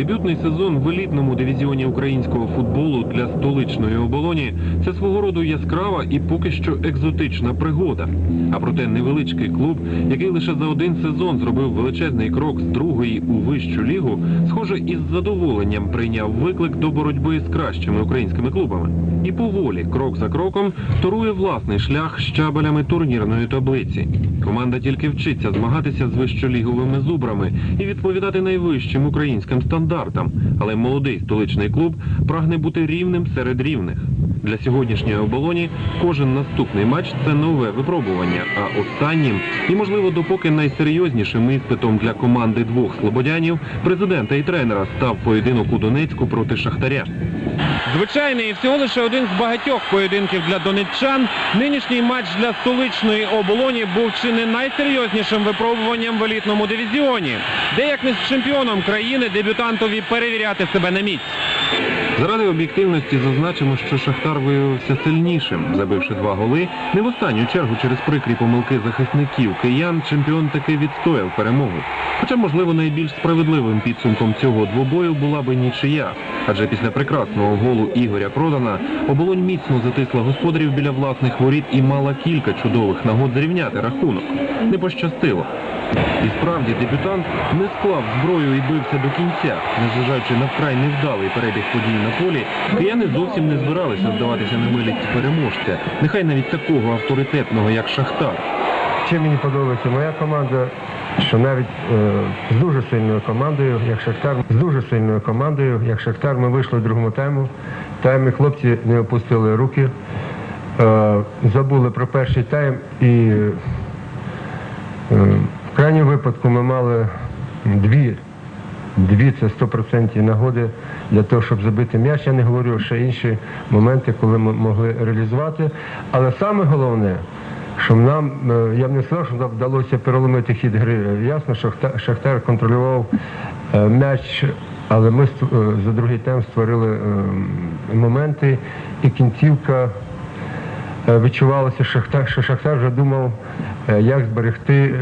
Дебютний сезон в елітному дивізіоні українського футболу для столичної оболоні це свого роду яскрава і поки що екзотична пригода. А проте невеличкий клуб, який лише за один сезон зробив величезний крок з другої у вищу лігу, схоже, із задоволенням прийняв виклик до боротьби з кращими українськими клубами. І поволі, крок за кроком, торує власний шлях щабелями турнірної таблиці. Команда тільки вчиться змагатися з вищоліговими зубрами і відповідати найвищим українським стандартам. Але молодий столичний клуб прагне бути рівним серед рівних. Для сьогоднішньої оболоні кожен наступний матч це нове випробування. А останнім і, можливо, допоки найсерйознішим іспитом для команди двох слободянів, президента і тренера став поєдинок у Донецьку проти Шахтаря. Звичайний і всього лише один з багатьох поєдинків для донеччан. Нинішній матч для столичної оболоні був чи не найсерйознішим випробуванням в елітному дивізіоні, де як не з чемпіоном країни дебютантові перевіряти себе на міць. Заради об'єктивності зазначимо, що Шахтар виявився сильнішим, забивши два голи. Не в останню чергу через прикрі помилки захисників киян чемпіон таки відстояв перемогу. Хоча, можливо, найбільш справедливим підсумком цього двобою була би нічия. Адже після прекрасного голу Ігоря Продана оболонь міцно затисла господарів біля власних воріт і мала кілька чудових нагод зрівняти рахунок. Не пощастило. І справді дебютант не склав зброю і бився до кінця. Незважаючи на вкрай невдалий перебіг подій на полі, кияни зовсім не збиралися здаватися на милість переможця, нехай навіть такого авторитетного, як Шахтар. Чим мені подобається моя команда, що навіть е, з дуже сильною командою, як Шахтар, з дуже сильною командою, як Шахтар, ми вийшли в другому тайму. Таймі хлопці не опустили руки, е, забули про перший тайм і е, в крайньому випадку ми мали дві, дві це 100% нагоди для того, щоб забити м'яч. Я не говорю ще інші моменти, коли ми могли реалізувати. Але саме головне, що нам, е, я б не сказав, що нам вдалося переломити хід гри. Ясно, що Хта- Шахтар контролював е, м'яч, але ми е, за другий тайм створили моменти і кінцівка. Відчувалося, що Шахтар, вже думав, як зберегти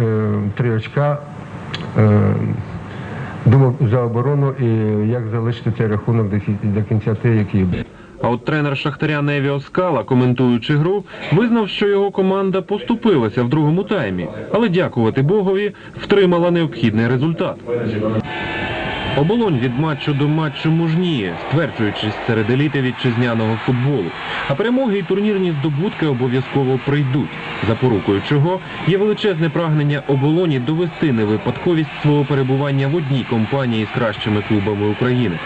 три очка, думав за оборону і як залишити цей рахунок до кінця той, який був. А от тренер Шахтаря Невіо Скала, коментуючи гру, визнав, що його команда поступилася в другому таймі, але дякувати Богові втримала необхідний результат. Оболонь від матчу до матчу мужніє, стверджуючись серед еліти вітчизняного футболу. А перемоги і турнірні здобутки обов'язково прийдуть, запорукою чого є величезне прагнення оболоні довести невипадковість свого перебування в одній компанії з кращими клубами України.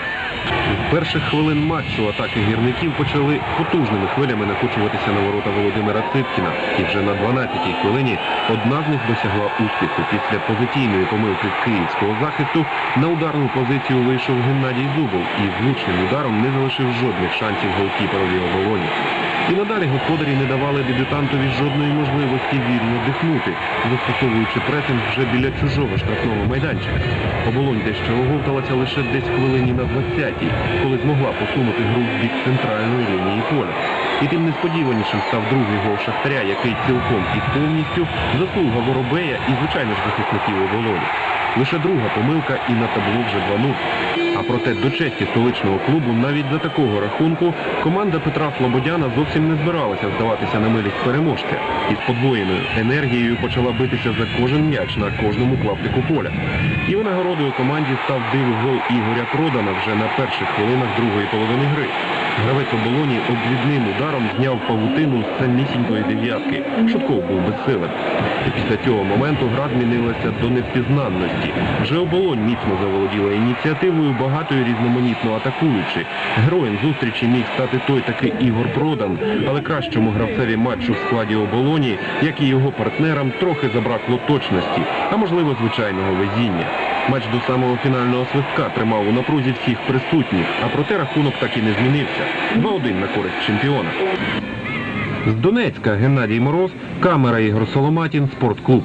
Перших хвилин матчу атаки гірників почали потужними хвилями накочуватися на ворота Володимира Ципкіна. І вже на 12-й хвилині одна з них досягла успіху. Після позиційної помилки київського захисту на ударну позицію вийшов Геннадій Зубов і влучним ударом не залишив жодних шансів голкіперові оболоні. І надалі господарі не давали дебютантові жодної можливості вільно дихнути, застосовуючи пресинг вже біля чужого штрафного майданчика. Оболонь дещо оговталася лише десь хвилині на 20-й, коли змогла посунути гру в бік центральної лінії поля. І тим несподіванішим став другий гол Шахтаря, який цілком і повністю заслуга Воробея і, звичайно ж, захисників оболоні. Лише друга помилка і на табло вже 2-0. А проте до честі столичного клубу навіть за такого рахунку команда Петра Слободяна зовсім не збиралася здаватися на милість переможця і з подвоєною енергією почала битися за кожен м'яч на кожному клаптику поля. І винагородою команді став див гол Ігоря Продана вже на перших хвилинах другої половини гри. Гравець оболоні обвідним ударом зняв павутину з самісінької дев'ятки. Шутков був безсилен. І після цього моменту гра змінилася до невпізнанності. Вже оболонь міцно заволоділа ініціативою, багато і різноманітно атакуючи. Героєм зустрічі міг стати той такий Ігор Продан, але кращому гравцеві матчу в складі оболоні, як і його партнерам, трохи забракло точності, а можливо звичайного везіння. Матч до самого фінального свистка тримав у напрузі всіх присутніх, а проте рахунок так і не змінився. 2-1 на користь чемпіона. З Донецька Геннадій Мороз, камера Ігор Соломатін, спортклуб.